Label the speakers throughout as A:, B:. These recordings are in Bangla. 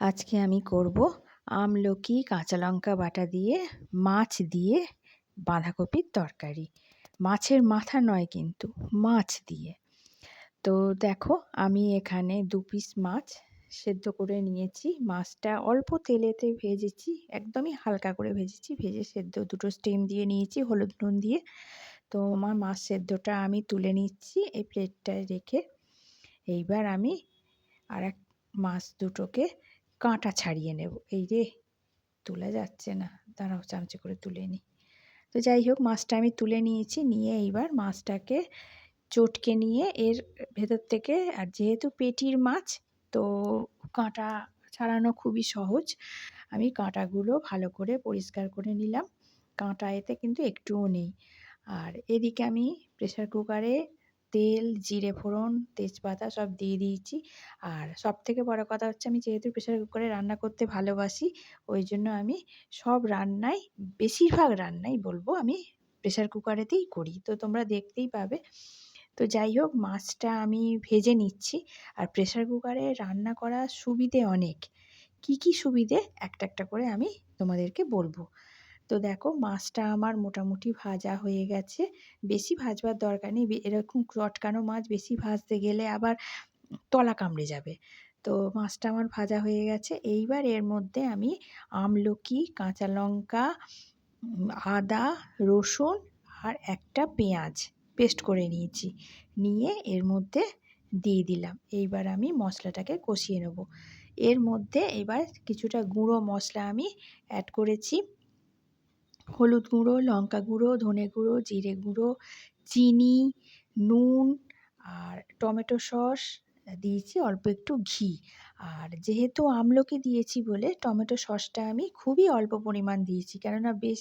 A: আজকে আমি করব আমলকি, কাঁচা লঙ্কা বাটা দিয়ে, মাছ দিয়ে, বাঁধাকপির তরকারি। মাছের মাথা নয় কিন্তু, মাছ দিয়ে। তো দেখো, আমি এখানে দু পিস মাছ সেদ্ধ করে নিয়েছি। মাছটা অল্প তেলেতে ভেজেছি, একদমই হালকা করে ভেজেছি। ভেজে সেদ্ধ দুটো স্টিম দিয়ে নিয়েছি, হলুদ নুন দিয়ে। তো আমার মাছ সেদ্ধটা আমি তুলে নিচ্ছি এই প্লেটটায় রেখে। এইবার আমি আর এক মাছ দুটোকে কাঁটা ছাড়িয়ে নেব। এই রে, তোলা যাচ্ছে না। দাঁড়াও, চামচে করে তুলে নিই তো যাই হোক, মাছটা আমি তুলে নিয়েছি। নিয়ে এইবার মাছটাকে চটকে নিয়ে এর ভেতর থেকে, আর যেহেতু পেটির মাছ, তো কাঁটা ছাড়ানো খুবই সহজ। আমি কাঁটাগুলো ভালো করে পরিষ্কার করে নিলাম। কাঁটা এতে কিন্তু একটুও নেই। আর এদিকে আমি প্রেশার কুকারে তেল, জিরে ফোড়ন, তেজপাতা সব দিয়ে দিয়েছি। আর সব থেকে বড় কথা হচ্ছে আমি যেহেতু প্রেশার কুকারে রান্না করতে ভালোবাসি, ওই জন্য আমি সব রান্নাই, বেশিরভাগ রান্নাই বলব আমি প্রেশার কুকারেতেই করি। তো তোমরা দেখতেই পাবে। তো যাই হোক, মাছটা আমি ভেজে নিচ্ছি। আর প্রেশার কুকারে রান্না করার সুবিধে অনেক। কি কি সুবিধে? একটা একটা করে আমি তোমাদেরকে বলব। তো দেখো মাছটা আমার মোটামুটি ভাজা হয়ে গেছে। বেশি ভাজবার দরকার নেই। এরকম চটকানো মাছ বেশি ভাজতে গেলে আবার তলা কামড়ে যাবে। তো মাছটা আমার ভাজা হয়ে গেছে। এইবার এর মধ্যে আমি আমলকি, কাঁচা লঙ্কা আদা, রসুন আর একটা পেঁয়াজ পেস্ট করে নিয়েছি। নিয়ে এর মধ্যে দিয়ে দিলাম। এইবার আমি মশলাটাকে কষিয়ে নেব। এর মধ্যে এবার কিছুটা গুঁড়ো মশলা আমি অ্যাড করেছি। হলুদ গুঁড়ো, লঙ্কা গুঁড়ো, ধনে গুঁড়ো, জিরে গুঁড়ো, চিনি, নুন আর টমেটো সস দিয়েছি অল্প একটু ঘি। আর যেহেতু আমলকি দিয়েছি বলে টমেটো সসটা আমি খুবই অল্প পরিমাণ দিয়েছি। কেননা বেশ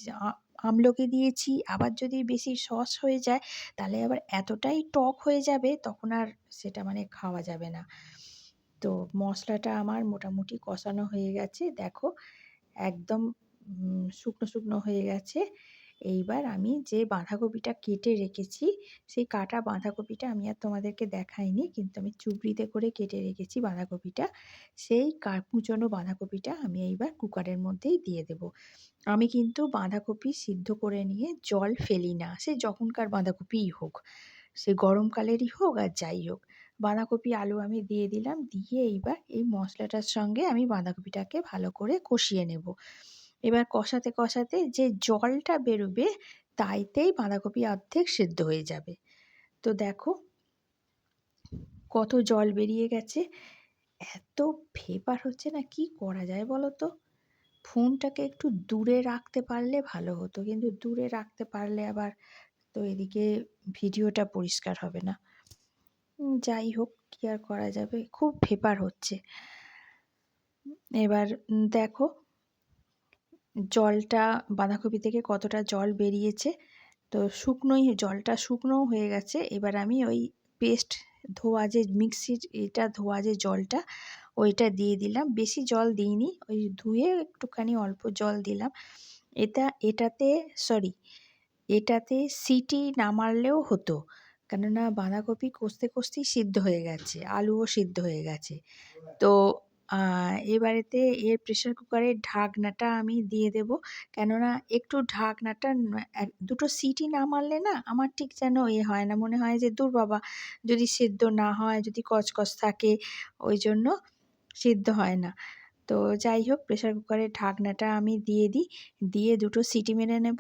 A: আমলকি দিয়েছি, আবার যদি বেশি সস হয়ে যায় তাহলে আবার এতটাই টক হয়ে যাবে তখন আর সেটা মানে খাওয়া যাবে না। তো মশলাটা আমার মোটামুটি কষানো হয়ে গেছে। দেখো, একদম শুকনো শুকনো হয়ে গেছে। এইবার আমি যে বাঁধাকপিটা কেটে রেখেছি, সেই কাটা বাঁধাকপিটা আমি আর তোমাদেরকে দেখাইনি, কিন্তু আমি চুবড়িতে করে কেটে রেখেছি বাঁধাকপিটা। সেই কুচনো বাঁধাকপিটা আমি এইবার কুকারের মধ্যেই দিয়ে দেব। আমি কিন্তু বাঁধাকপি সিদ্ধ করে নিয়ে জল ফেলি না, সে যখনকার বাঁধাকপিই হোক, সে গরমকালেরই হোক আর যাই হোক। বাঁধাকপি আলু আমি দিয়ে দিলাম, দিয়ে এইবার এই মশলাটার সঙ্গে আমি বাঁধাকপিটাকে ভালো করে কষিয়ে নেব। এবার কষাতে কষাতে যে জলটা বেরোবে, তাইতেই বাঁধাকপি অর্ধেক সেদ্ধ হয়ে যাবে। তো দেখো, কত জল বেরিয়ে গেছে। এত ভেপার হচ্ছে না, কি করা যায় বলো তো ফোনটাকে একটু দূরে রাখতে পারলে ভালো হতো, কিন্তু দূরে রাখতে পারলে আবার তো এদিকে ভিডিওটা পরিষ্কার হবে না। যাই হোক, কি আর করা যাবে? খুব ভেপার হচ্ছে। এবার দেখো জলটা বাঁধাকপি থেকে কতটা জল বেরিয়েছে। তো শুকনোই, জলটা শুকনোও হয়ে গেছে। এবার আমি ওই পেস্ট ধোয়া যে মিক্সির এটা ধোয়া যে জলটা, ওইটা দিয়ে দিলাম। বেশি জল দিইনি, ওই ধুয়ে একটুখানি অল্প জল দিলাম। এটা, এটাতে সরি এটাতে সিটি না মারলেও হতো। কেননা বাঁধাকপি কষতে কষতেই সিদ্ধ হয়ে গেছে, আলুও সিদ্ধ হয়ে গেছে। তো এবারেতে এর প্রেশার কুকারের ঢাকনাটা আমি দিয়ে দেবো। কেননা একটু ঢাকনাটা দুটো সিটি না মারলে না আমার ঠিক যেন এ হয় না। মনে হয় যে, দূর বাবা, যদি সেদ্ধ না হয়, যদি কচকচ থাকে, ওই জন্য সিদ্ধ হয় না। তো যাই হোক প্রেশার কুকারের ঢাকনাটা আমি দিয়ে দিই। দিয়ে দুটো সিটি মেরে নেব।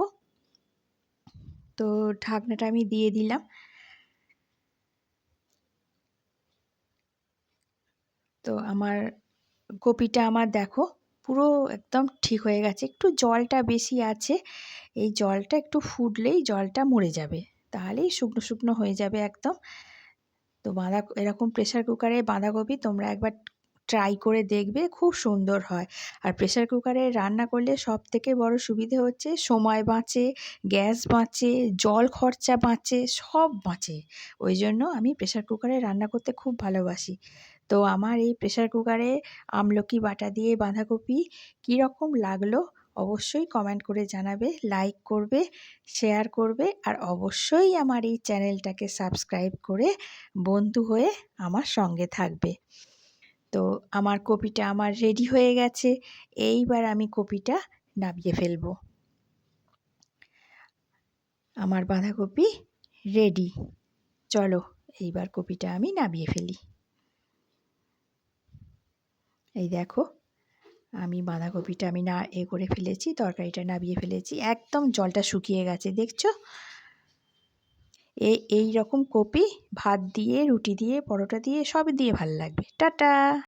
A: তো ঢাকনাটা আমি দিয়ে দিলাম। তো আমার কপিটা আমার দেখো, পুরো একদম ঠিক হয়ে গেছে। একটু জলটা বেশি আছে, এই জলটা একটু ফুটলেই জলটা মরে যাবে। তাহলেই শুকনো শুকনো হয়ে যাবে একদম। তো বাঁধা, এরকম প্রেশার কুকারে বাঁধাকপি তোমরা একবার ট্রাই করে দেখবে, খুব সুন্দর হয়। আর প্রেশার কুকারে রান্না করলে সব থেকে বড় সুবিধে হচ্ছে সময় বাঁচে, গ্যাস বাঁচে, জল খরচা বাঁচে, সব বাঁচে। ওই জন্য আমি প্রেশার কুকারে রান্না করতে খুব ভালোবাসি। তো আমার এই প্রেশার কুকারে আমলকি, বাটা দিয়ে বাঁধাকপি কীরকম লাগল অবশ্যই কমেন্ট করে জানাবে লাইক করবে শেয়ার করবে আর অবশ্যই আমার এই চ্যানেলটাকে সাবস্ক্রাইব করে বন্ধু হয়ে আমার সঙ্গে থাকবে। তো আমার কপিটা আমার রেডি হয়ে গেছে, এইবার আমি কপিটা নামিয়ে ফেলব। আমার বাঁধাকপি রেডি চলো এইবার কপিটা আমি নামিয়ে ফেলি। এই দেখো, আমি বাঁধাকপিটা আমি না এ করে ফেলেছি, তরকারিটা নাবিয়ে ফেলেছি, একদম জলটা শুকিয়ে গেছে, দেখছ? এই রকম কপি, ভাত দিয়ে, রুটি দিয়ে, পরোটা দিয়ে, সব দিয়ে ভালো লাগবে। টাটা!